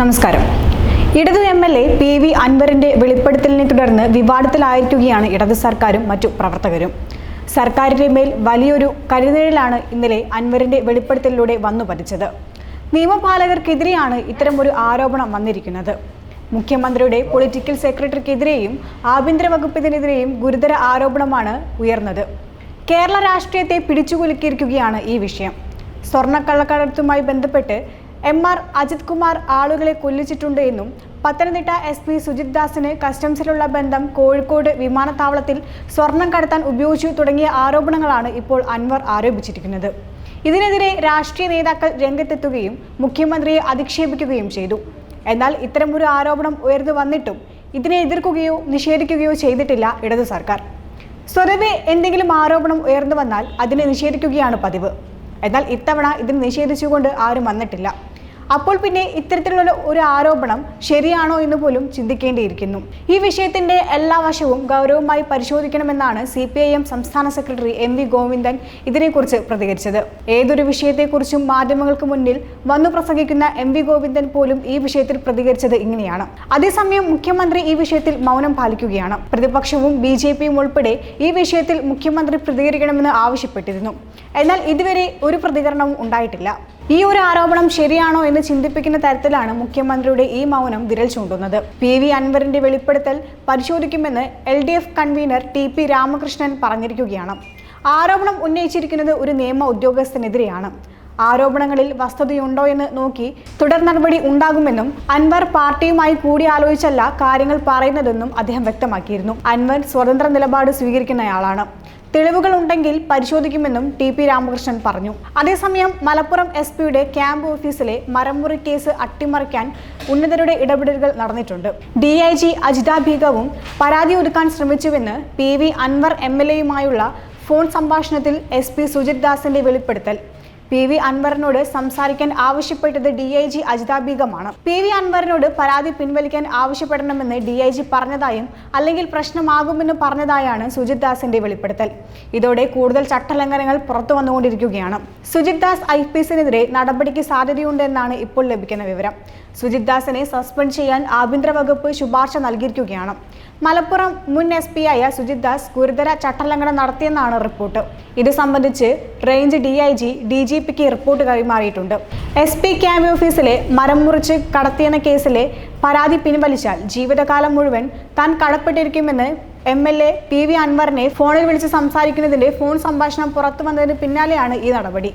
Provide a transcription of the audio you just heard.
നമസ്കാരം. ഇടതു M L A P V അൻവറിന്റെ വെളിപ്പെടുത്തലിനെ തുടർന്ന് വിവാദത്തിലായിരിക്കുകയാണ് ഇടതു സർക്കാരും മറ്റു പ്രവർത്തകരും. സർക്കാരിന്റെ മേൽ വലിയൊരു കരുതലിലാണ് ഇന്നലെ അൻവറിന്റെ വെളിപ്പെടുത്തലിലൂടെ വന്നു പതിച്ചത്. നിയമപാലകർക്കെതിരെയാണ് ഒരു ആരോപണം വന്നിരിക്കുന്നത്. മുഖ്യമന്ത്രിയുടെ പൊളിറ്റിക്കൽ സെക്രട്ടറിക്കെതിരെയും ആഭ്യന്തര വകുപ്പിനെതിരെയും ഗുരുതര ആരോപണമാണ് ഉയർന്നത്. കേരള രാഷ്ട്രീയത്തെ പിടിച്ചുകുലുക്കിയിരിക്കുകയാണ് ഈ വിഷയം. സ്വർണക്കള്ളക്കടത്തുമായി ബന്ധപ്പെട്ട് എം ആർ അജിത് കുമാർ ആളുകളെ കൊല്ലിച്ചിട്ടുണ്ട് എന്നും പത്തനംതിട്ട എസ് പി സുജിത് ദാസിന് കസ്റ്റംസിലുള്ള ബന്ധം കോഴിക്കോട് വിമാനത്താവളത്തിൽ സ്വർണം കടത്താൻ ഉപയോഗിച്ചു തുടങ്ങിയ ആരോപണങ്ങളാണ് ഇപ്പോൾ അൻവർ ആരോപിച്ചിരിക്കുന്നത്. ഇതിനെതിരെ രാഷ്ട്രീയ നേതാക്കൾ രംഗത്തെത്തുകയും മുഖ്യമന്ത്രിയെ അധിക്ഷേപിക്കുകയും ചെയ്തു. എന്നാൽ ഇത്തരമൊരു ആരോപണം ഉയർന്നു വന്നിട്ടും ഇതിനെ എതിർക്കുകയോ നിഷേധിക്കുകയോ ചെയ്തിട്ടില്ല ഇടതു സർക്കാർ. സ്വതവേ എന്തെങ്കിലും ആരോപണം ഉയർന്നു വന്നാൽ അതിനെ നിഷേധിക്കുകയാണ് പതിവ്. എന്നാൽ ഇത്തവണ ഇതിന് നിഷേധിച്ചുകൊണ്ട് ആരും വന്നിട്ടില്ല. അപ്പോൾ പിന്നെ ഇത്തരത്തിലുള്ള ഒരു ആരോപണം ശരിയാണോ എന്ന് പോലും ചിന്തിക്കേണ്ടിയിരിക്കുന്നു. ഈ വിഷയത്തിന്റെ എല്ലാ വശവും ഗൗരവമായി പരിശോധിക്കണമെന്നാണ് സി പി ഐ എം സംസ്ഥാന സെക്രട്ടറി എം വി ഗോവിന്ദൻ ഇതിനെക്കുറിച്ച് പ്രതികരിച്ചത്. ഏതൊരു വിഷയത്തെക്കുറിച്ചും മാധ്യമങ്ങൾക്ക് മുന്നിൽ വന്നു പ്രസംഗിക്കുന്ന എം വി ഗോവിന്ദൻ പോലും ഈ വിഷയത്തിൽ പ്രതികരിച്ചത് ഇങ്ങനെയാണ്. അതേസമയം മുഖ്യമന്ത്രി ഈ വിഷയത്തിൽ മൗനം പാലിക്കുകയാണ്. പ്രതിപക്ഷവും ബി ജെ പിയും ഉൾപ്പെടെ ഈ വിഷയത്തിൽ മുഖ്യമന്ത്രി പ്രതികരിക്കണമെന്ന് ആവശ്യപ്പെട്ടിരുന്നു. എന്നാൽ ഇതുവരെ ഒരു പ്രതികരണവും ഉണ്ടായിട്ടില്ല. ഈ ഒരു ആരോപണം ശരിയാണോ എന്ന് ചിന്തിപ്പിക്കുന്ന തരത്തിലാണ് മുഖ്യമന്ത്രിയുടെ ഈ മൗനം വിരൽ ചൂണ്ടുന്നത്. പി വി അൻവറിന്റെ വെളിപ്പെടുത്തൽ പരിശോധിക്കുമെന്ന് L D F convener T P Ramakrishnan പറഞ്ഞിരിക്കുകയാണ്. ആരോപണം ഉന്നയിച്ചിരിക്കുന്നത് ഒരു നിയമ ഉദ്യോഗസ്ഥനെതിരെയാണ്. ആരോപണങ്ങളിൽ വസ്തുതയുണ്ടോ എന്ന് നോക്കി തുടർ നടപടി ഉണ്ടാകുമെന്നും അൻവർ പാർട്ടിയുമായി കൂടിയാലോചിച്ചല്ല കാര്യങ്ങൾ പറയുന്നതെന്നും അദ്ദേഹം വ്യക്തമാക്കിയിരുന്നു. അൻവർ സ്വതന്ത്ര നിലപാട് സ്വീകരിക്കുന്നയാളാണ്. തെളിവുകൾ ഉണ്ടെങ്കിൽ പരിശോധിക്കുമെന്നും ടി പി രാമകൃഷ്ണൻ പറഞ്ഞു. അതേസമയം മലപ്പുറം എസ് പിയുടെ ക്യാമ്പ് ഓഫീസിലെ മരമുറി കേസ് അട്ടിമറിക്കാൻ ഉന്നതരുടെ ഇടപെടലുകൾ നടന്നിട്ടുണ്ട്. ഡി ഐ ജി അജിത ഭീകവും പരാതി ഒതുക്കാൻ ശ്രമിച്ചുവെന്ന് P V Anvar M L എയുമായുള്ള phone സംഭാഷണത്തിൽ എസ് പി സുജിത് ദാസിന്റെ വെളിപ്പെടുത്തൽ. പി വി അൻവറിനോട് സംസാരിക്കാൻ ആവശ്യപ്പെട്ടത് ഡി ഐ ജി അജിത ബീഗമാണ്. പി വി അൻവറിനോട് പരാതി പിൻവലിക്കാൻ ആവശ്യപ്പെടണമെന്ന് ഡി ഐ ജി പറഞ്ഞതായും അല്ലെങ്കിൽ പ്രശ്നമാകുമെന്ന് പറഞ്ഞതായാണ് സുജിത് ദാസിന്റെ വെളിപ്പെടുത്തൽ. ഇതോടെ കൂടുതൽ ചട്ടലംഘനങ്ങൾ പുറത്തു വന്നുകൊണ്ടിരിക്കുകയാണ്. സുജിത് ദാസ് ഐ പി എസിനെതിരെ നടപടിക്ക് സാധ്യതയുണ്ടെന്നാണ് ഇപ്പോൾ ലഭിക്കുന്ന വിവരം. സുജിത് ദാസിനെ സസ്പെൻഡ് ചെയ്യാൻ ആഭ്യന്തര വകുപ്പ് ശുപാർശ നൽകിയിരിക്കുകയാണ്. മലപ്പുറം മുൻ എസ് പി ആയ സുജിത് ദാസ് ഗുരുതര ചട്ടലംഘനം നടത്തിയെന്നാണ് റിപ്പോർട്ട്. ഇത് സംബന്ധിച്ച് range D I G D G pick report കൈമാറിയിട്ടുണ്ട് എസ് പി ക്യാമ്പ് ഓഫീസിലെ മരം മുറിച്ച് കടത്തിയെന്ന കേസിലെ പരാതി പിൻവലിച്ചാൽ ജീവിതകാലം മുഴുവൻ താൻ കടപ്പെട്ടിരിക്കുമെന്ന് M L A P V അൻവറിനെ ഫോണിൽ വിളിച്ച് സംസാരിക്കുന്നതിന്റെ ഫോൺ സംഭാഷണം പുറത്തു വന്നതിന് പിന്നാലെയാണ് ഈ നടപടി.